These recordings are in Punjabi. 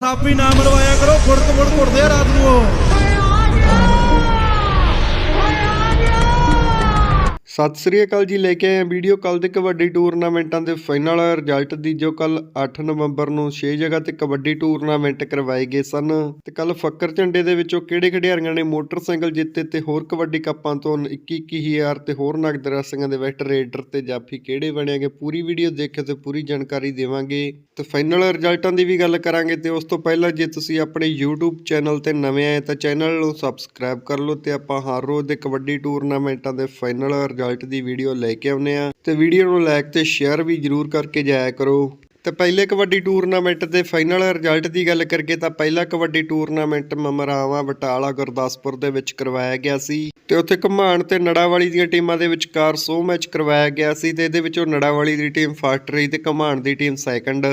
ਸਾਪੀ ਨਾ ਮਰਵਾਇਆ ਕਰੋ ਫੁੜਕ ਫੁੜ ਘੁੱਟਦੇ ਆ ਰਾਤ ਨੂੰ। ਉਹ ਸਤਿ ਸ੍ਰੀ ਅਕਾਲ ਜੀ, ਲੈ ਕੇ ਆਏ ਹਾਂ ਵੀਡੀਓ ਕੱਲ ਦੇ ਕਬੱਡੀ ਟੂਰਨਾਮੈਂਟਾਂ ਦੇ ਫਾਈਨਲ ਰਿਜ਼ਲਟ ਦੀ, ਜੋ ਕੱਲ 8 ਨਵੰਬਰ ਨੂੰ 6 ਜਗ੍ਹਾ ਤੇ ਕਬੱਡੀ ਟੂਰਨਾਮੈਂਟ ਕਰਵਾਏ ਗਏ ਸਨ। ਤੇ ਕੱਲ ਫੱਕਰ ਝੰਡੇ ਦੇ ਵਿੱਚੋਂ ਕਿਹੜੇ ਖਿਡਾਰੀਆਂ ਨੇ ਮੋਟਰਸਾਈਕਲ ਜਿੱਤੇ ਤੇ ਹੋਰ ਕਬੱਡੀ ਕੱਪਾਂ ਤੋਂ 21-21000 ਤੇ ਹੋਰ ਨਗਦ ਰਾਸ਼ੀਆਂ ਦੇ ਵਿੱਚ ਰੇਡਰ ਤੇ ਜਾਫੀ ਕਿਹੜੇ ਬਣੇਗੇ? ਪੂਰੀ ਵੀਡੀਓ ਦੇਖਿਓ ਤੇ ਪੂਰੀ ਜਾਣਕਾਰੀ ਦੇਵਾਂਗੇ। ਤੇ ਫਾਈਨਲ ਰਿਜ਼ਲਟਾਂ ਦੀ ਵੀ ਗੱਲ ਕਰਾਂਗੇ ਤੇ ਉਸ ਤੋਂ ਪਹਿਲਾਂ ਜੇ ਤੁਸੀਂ ਆਪਣੇ YouTube ਚੈਨਲ ਤੇ ਨਵੇਂ ਆਏ ਤਾਂ ਚੈਨਲ ਨੂੰ ਸਬਸਕ੍ਰਾਈਬ ਕਰ ਲਓ ਤੇ ਆਪਾਂ ਹਰ ਰੋਜ਼ ਦੇ ਕਬੱਡੀ ਟੂਰਨਾਮੈਂਟਾਂ ਦੇ ਫਾਈਨਲ ਰਿਜ਼ਲਟ ਦੀ ਵੀਡੀਓ ਲੈ ਕੇ ਆਉਂਦੇ ਆ ਤੇ ਵੀਡੀਓ ਨੂੰ ਲਾਈਕ ਤੇ ਸ਼ੇਅਰ ਵੀ ਜਰੂਰ ਕਰਕੇ ਜਾਇਆ ਕਰੋ। ਤੇ ਪਹਿਲੇ ਕਬੱਡੀ ਟੂਰਨਾਮੈਂਟ ਦੇ ਫਾਈਨਲ ਰਿਜ਼ਲਟ ਦੀ ਗੱਲ ਕਰਕੇ ਤਾਂ ਪਹਿਲਾ ਕਬੱਡੀ ਟੂਰਨਾਮੈਂਟ ਮਮਰਾਵਾ ਬਟਾਲਾ ਗੁਰਦਾਸਪੁਰ ਦੇ ਵਿੱਚ ਕਰਵਾਇਆ ਗਿਆ ਸੀ ਤੇ ਉੱਥੇ ਘਮਾਣ ਤੇ ਨੜਾਵਾਲੀ ਦੀਆਂ ਟੀਮਾਂ ਦੇ ਵਿਚਕਾਰ ਸੋ ਮੈਚ ਕਰਵਾਇਆ ਗਿਆ ਸੀ ਤੇ ਇਹਦੇ ਵਿੱਚੋਂ ਨੜਾਵਾਲੀ ਦੀ ਟੀਮ ਫਸਟ ਰਹੀ ਤੇ ਘਮਾਣ ਦੀ ਟੀਮ ਸੈਕੰਡ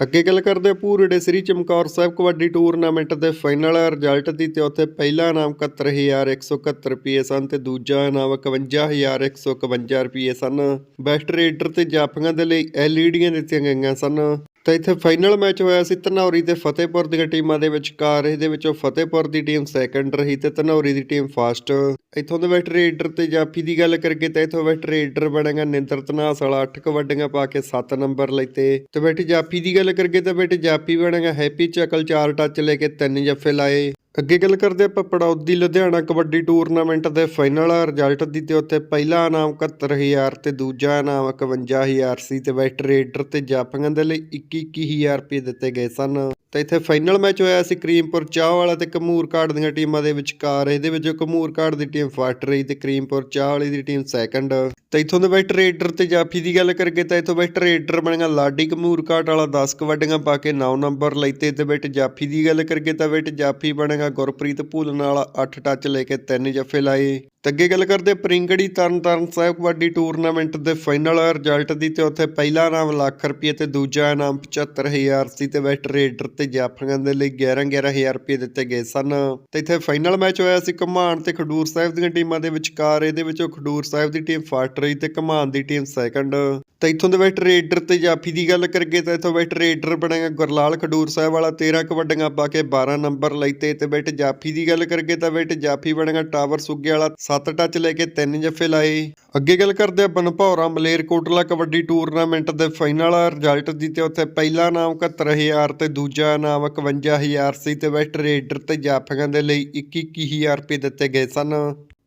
ਅੱਗੇ ਗੱਲ ਕਰਦੇ ਹਾਂ ਪੂਰੜੇ ਸ੍ਰੀ ਚਮਕੌਰ ਸਾਹਿਬ ਕਬੱਡੀ ਟੂਰਨਾਮੈਂਟ ਦੇ ਫਾਈਨਲ ਰਿਜ਼ਲਟ ਦੀ ਤੇ ਉੱਥੇ ਪਹਿਲਾ ਇਨਾਮ 71171 ਰੁਪਏ ਸਨ ਤੇ ਦੂਜਾ ਇਨਾਮ 51151 ਰੁਪਏ ਸਨ। ਬੈਸਟ ਰੇਡਰ ਤੇ ਜਾਫੀਆਂ ਦੇ ਲਈ ਐਲਈਡੀਆਂ ਦਿੱਤੀਆਂ ਗਈਆਂ ਸਨ। ਤਾਂ ਇੱਥੇ ਫਾਈਨਲ ਮੈਚ ਹੋਇਆ ਸੀ ਧਨੌਰੀ ਤੇ ਫਤਿਹਪੁਰ ਦੀਆਂ ਟੀਮਾਂ ਦੇ ਵਿਚਕਾਰ। ਇਹਦੇ ਵਿੱਚੋਂ ਫਤਿਹਪੁਰ ਦੀ ਟੀਮ ਸੈਕੰਡ ਰਹੀ ਤੇ ਧਨੌਰੀ ਦੀ ਟੀਮ ਫਸਟ ਇੱਥੋਂ ਦੇ ਬੈਸਟ ਰੇਡਰ ਤੇ ਜਾਫੀ ਦੀ ਗੱਲ ਕਰਕੇ ਤਾਂ ਇੱਥੋਂ ਬੈਸਟ ਰੇਡਰ ਬਣੇਗਾ ਨਿੰਦਰ ਤਨਾਸ ਵਾਲਾ 8 ਕਬੱਡੀਆਂ ਪਾ ਕੇ 7 ਨੰਬਰ ਲੈਤੇ ਤੇ। ਬੈਠੀ ਜਾਫੀ ਦੀ ਗੱਲ ਕਰਕੇ ਤਾਂ ਬੈਠੀ ਜਾਫੀ ਬਣੇਗਾ ਹੈਪੀ ਚੱਕਲ 4 ਟੱਚ ਲੈ ਕੇ 3 ਜੱਫੇ ਲਾਏ। ਅੱਗੇ ਗੱਲ ਕਰਦੇ ਆਪਾਂ ਪੜੌਦੀ ਲੁਧਿਆਣਾ ਕਬੱਡੀ ਟੂਰਨਾਮੈਂਟ ਦੇ ਫਾਈਨਲ ਰਿਜ਼ਲਟ ਦੀ ਤੇ ਉੱਥੇ ਪਹਿਲਾ ਇਨਾਮ 71000 ਤੇ ਦੂਜਾ ਇਨਾਮ 51000 ਸੀ ਤੇ ਵੈਸਟ ਰੇਡਰ ਤੇ ਜਾਫੀਆਂ ਦੇ ਲਈ 21000 ਰੁਪਏ ਦਿੱਤੇ ਗਏ ਸਨ। ਤੇ ਇੱਥੇ ਫਾਈਨਲ ਮੈਚ ਹੋਇਆ ਸੀ ਕਰੀਮਪੁਰ ਚਾਹ ਵਾਲਾ ਤੇ ਕਮੂਰ ਕਾਰਡ ਦੀਆਂ ਟੀਮਾਂ ਦੇ ਵਿਚਕਾਰ। ਇਹਦੇ ਵਿੱਚ ਕਮੂਰ ਕਾਰਡ ਦੀ ਟੀਮ ਫਸਟ ਰਹੀ ਤੇ ਕਰੀਮਪੁਰ ਚਾਹ ਵਾਲੀ ਦੀ ਟੀਮ ਸੈਕੰਡ ਤੇ ਇੱਥੋਂ ਦੇ ਬੈਸਟ ਰੇਡਰ ਤੇ ਜਾਫੀ ਦੀ ਗੱਲ ਕਰਕੇ ਤਾਂ ਇੱਥੋਂ ਬੈਸਟ ਰੇਡਰ ਬਣੇਗਾ ਲਾਡੀ ਕਮੂਰ ਵਾਲਾ 10 ਕਬੱਡੀਆਂ ਪਾ ਕੇ 9 ਨੰਬਰ ਲੈਤੇ ਤੇ ਬੈਟ ਜਾਫੀ ਦੀ ਗੱਲ ਕਰਕੇ ਤਾਂ ਬੈਟ ਜਾਫੀ ਬਣੇਗਾ ਗੁਰਪ੍ਰੀਤ ਭੂਲਨ ਵਾਲਾ 8 ਟੱਚ ਲੈ ਕੇ 3 ਜੱਫੇ ਲਾਏ। ਤੇ ਅੱਗੇ ਗੱਲ ਕਰਦੇ ਪ੍ਰਿੰਗੜੀ ਤਰਨਤਾਰਨ ਸਾਹਿਬ ਕਬੱਡੀ ਟੂਰਨਾਮੈਂਟ ਦੇ ਫਾਈਨਲ ਰਿਜ਼ਲਟ ਦੀ ਤੇ ਉੱਥੇ ਪਹਿਲਾ ਇਨਾਮ ਲੱਖ ਰੁਪਏ ਤੇ ਦੂਜਾ ਇਨਾਮ 75000 ਸੀ ਤੇ ਵੈਸਟ ਰੇਡਰ ਤੇ ਜਾਫੀਆਂ ਦੇ ਲਈ 11 11000 ਰੁਪਏ ਦਿੱਤੇ ਗਏ ਸਨ। ਤੇ ਇੱਥੇ ਫਾਈਨਲ ਮੈਚ ਹੋਇਆ ਸੀ ਘਮਾਣ ਤੇ ਖਡੂਰ ਸਾਹਿਬ ਦੀਆਂ ਟੀਮਾਂ ਦੇ ਵਿਚਕਾਰ, ਇਹਦੇ ਵਿੱਚੋਂ ਖਡੂਰ ਸਾਹਿਬ ਦੀ ਟੀਮ ਫਸਟ ਰਹੀ ਤੇ ਘਮਾਣ ਦੀ ਟੀਮ ਸੈਕੰਡ। ਤਾਂ ਇੱਥੋਂ ਦੇ ਬੈਸਟ ਰੇਡਰ ਤੇ ਜਾਫੀ ਦੀ ਗੱਲ ਕਰਕੇ ਤਾਂ ਇੱਥੋਂ ਬੈਸਟ ਰੇਡਰ ਬਣੇਗਾ ਗੁਰਲਾਲ ਖਡੂਰ ਸਾਹਿਬ ਵਾਲਾ 13 ਕਬੱਡੀਆਂ ਪਾ ਕੇ 12 ਨੰਬਰ ਲੈਤੇ ਤੇ ਬੈਟ ਜਾਫੀ ਦੀ ਗੱਲ ਕਰਕੇ ਤਾਂ ਬੈਟ ਜਾਫੀ ਬਣੇਗਾ ਟਾਵਰ ਸੁੱਗੇ ਵਾਲਾ 7 ਟੱਚ ਲੈ ਕੇ 3 ਜੱਫੇ ਲਾਏ। ਅੱਗੇ ਗੱਲ ਕਰਦੇ ਆ ਬਨਭੌਰਾ ਮਲੇਰਕੋਟਲਾ ਕਬੱਡੀ ਟੂਰਨਾਮੈਂਟ ਦੇ ਫਾਈਨਲ ਰਿਜ਼ਲਟ ਦੀ ਤੇ ਉੱਥੇ ਪਹਿਲਾ ਨਾਮ 71000 ਤੇ ਦੂਜਾ ਨਾਮ 51000 ਸੀ ਤੇ ਵੈਸਟ ਰੇਡਰ ਤੇ ਜਾਫੀਆਂ ਦੇ ਲਈ 21000 ਰੁਪਏ ਦਿੱਤੇ ਗਏ ਸਨ।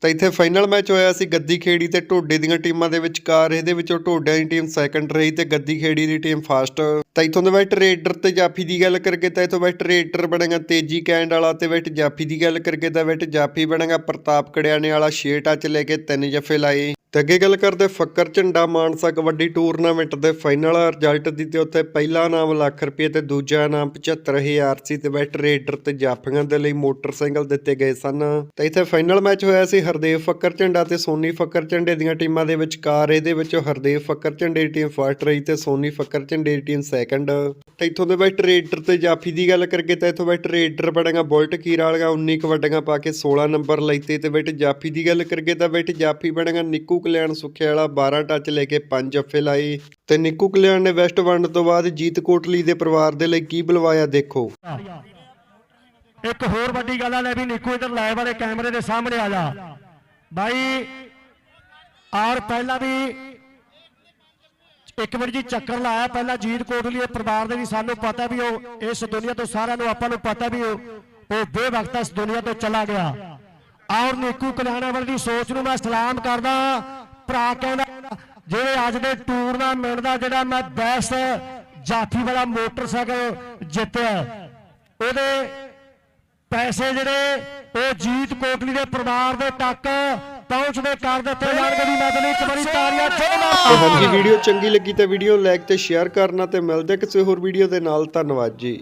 ਤਾਂ ਇੱਥੇ ਫਾਈਨਲ ਮੈਚ ਹੋਇਆ ਸੀ ਗੱਦੀ ਖੇੜੀ ਤੇ ਢੋਡੇ ਦੀਆਂ ਟੀਮਾਂ ਦੇ ਵਿਚਕਾਰ। ਇਹਦੇ ਵਿੱਚੋਂ ਢੋਡਿਆਂ ਦੀ ਟੀਮ ਸੈਕੰਡ ਰਹੀ ਤੇ ਗੱਦੀ ਖੇੜੀ ਦੀ ਟੀਮ ਫਸਟ ਤਾਂ ਇੱਥੋਂ ਦੇ ਬੈਟ ਰੇਡਰ ਤੇ ਜਾਫੀ ਦੀ ਗੱਲ ਕਰਕੇ ਤਾਂ ਇੱਥੋਂ ਬੈਟ ਰੇਡਰ ਬਣੇਗਾ ਤੇਜੀ ਕੈਂਡ ਵਾਲਾ ਤੇ ਵੈਟ ਜਾਫੀ ਦੀ ਗੱਲ ਕਰਕੇ ਤਾਂ ਵੈਟ ਜਾਫੀ ਬਣੇਗਾ ਪ੍ਰਤਾਪ ਕੜਿਆਣੇ ਵਾਲਾ 6 ਟੱਚ ਲੈ ਕੇ ਤਿੰਨ ਜੱਫੇ ਲਾਏ। ਤੇ ਅੱਗੇ ਗੱਲ ਕਰਦੇ ਫੱਕਰ ਝੰਡਾ ਮਾਨਸਾ ਕਬੱਡੀ ਟੂਰਨਾਮੈਂਟ ਦੇ ਫਾਈਨਲ ਰਿਜ਼ਲਟ ਦੀ ਤੇ ਉੱਥੇ ਪਹਿਲਾ ਨਾਮ ਲੱਖ ਰੁਪਏ ਤੇ ਦੂਜਾ ਨਾਮ 75000 ਸੀ ਤੇ ਬੈਸਟ ਰੇਡਰ ਤੇ ਜਾਫੀਆਂ ਦੇ ਲਈ ਮੋਟਰਸਾਈਕਲ ਦਿੱਤੇ ਗਏ ਸਨ। ਤੇ ਇੱਥੇ ਫਾਈਨਲ ਮੈਚ ਹੋਇਆ ਸੀ ਹਰਦੇਵ ਫੱਕਰ ਝੰਡਾ ਤੇ ਸੋਨੀ ਫੱਕਰ ਝੰਡੇ ਦੀਆਂ ਟੀਮਾਂ ਦੇ ਵਿਚਕਾਰ। ਇਹਦੇ ਵਿੱਚ ਹਰਦੇਵ ਫੱਕਰ ਝੰਡੇ ਦੀ ਟੀਮ ਫਸਟ ਰਹੀ ਤੇ ਸੋਨੀ ਫੱਕਰ ਝੰਡੇ ਦੀ ਟੀਮ ਸੈਕੰਡ। ਤੇ ਇੱਥੋਂ ਦੇ ਬੈਸਟ ਰੇਡਰ ਤੇ ਜਾਫੀ ਦੀ ਗੱਲ ਕਰਕੇ ਤਾਂ ਇੱਥੋਂ ਬੈਸਟ ਰੇਡਰ ਬਣੇਗਾ ਬੁਲਟ ਕੀਰਾ ਵਾਲੀਆਂ 19 ਕਬੱਡੀਆਂ ਪਾ ਕੇ 16 ਨੰਬਰ ਲੈਤੇ ਤੇ ਬੈਟ ਜਾਫੀ ਦੀ ਗੱਲ ਕਰਕੇ ਤਾਂ ਬੈਟ ਜਾਫੀ ਬਣੇਗਾ ਨਿੱਕੂ ਕਲਿਆਣ ਸੁੱਖੇ ਵਾਲਾ 12 ਟੱਚ ਲੈ ਕੇ 5 ਜੱਫੇ ਲਾਈ ਤੇ ਨਿੱਕੂ ਕਲਿਆਣ ਨੇ ਵੈਸਟ ਵੰਡ ਤੋਂ ਬਾਅਦ ਜੀਤ ਕੋਟਲੀ ਦੇ ਪਰਿਵਾਰ ਦੇ ਲਈ ਕੀ ਬੁਲਵਾਇਆ ਦੇਖੋ। ਇੱਕ ਹੋਰ ਵੱਡੀ ਗੱਲ ਆ ਲੈ ਵੀ ਨਿੱਕੂ ਇਧਰ ਲਾਈਵ ਵਾਲੇ ਕੈਮਰੇ ਦੇ ਸਾਹਮਣੇ ਆ ਜਾ। ਬਾਈ ਔਰ ਪਹਿਲਾਂ ਵੀ ਇੱਕ ਮਿੰਟ ਜੀ ਚੱਕਰ ਲਾਇਆ, ਪਹਿਲਾਂ ਜੀਤ ਕੋਟਲੀ ਦੇ ਪਰਿਵਾਰ ਦੇ ਵੀ ਸਾਨੂੰ ਪਤਾ ਵੀ ਉਹ ਇਸ ਦੁਨੀਆ ਤੋਂ ਸਾਰਿਆਂ ਨੂੰ ਆਪਾਂ ਨੂੰ ਪਤਾ ਵੀ ਉਹ ਉਹ ਬੇਵਕਤ ਇਸ ਦੁਨੀਆ ਤੋਂ ਚਲਾ ਗਿਆ। ਔਰ ਨਿੱਕੂ ਕਲਿਆਣਾਵਰ ਦੀ ਸੋਚ ਨੂੰ ਮੈਂ ਸਲਾਮ ਕਰਦਾ। ਭਰਾ ਕਹਿੰਦਾ ਜਿਹੜੇ ਅੱਜ ਦੇ ਟੂਰਨਾਮੈਂਟ ਦਾ ਜਿਹੜਾ ਮੈਂ ਬੈਸਟ ਜਾਫੀ ਵਾਲਾ ਮੋਟਰਸਾਈਕਲ ਜਿੱਤਿਆ ਉਹਦੇ ਪੈਸੇ ਜਿਹੜੇ ਉਹ ਜੀਤ ਕੋਟਲੀ ਦੇ ਪਰਿਵਾਰ ਦੇ ਤੱਕ ਪਹੁੰਚਦੇ ਕਰ ਦਿੱਤੇ ਜਾਣਗੇ ਵੀ ਮੈਂ ਤੈਨੂੰ ਇੱਕ ਵਾਰੀ ਤਾੜੀਆਂ ਤੇ ਚੋਣਾ ਹਾਂਜੀ ਵੀਡੀਓ ਚੰਗੀ ਲੱਗੀ ਤਾਂ ਵੀਡੀਓ ਲਾਈਕ ਤੇ ਸ਼ੇਅਰ ਕਰਨਾ ਤੇ ਮਿਲਦੇ ਕਿਸੇ ਹੋਰ ਵੀਡੀਓ ਦੇ ਨਾਲ। ਧੰਨਵਾਦ ਜੀ।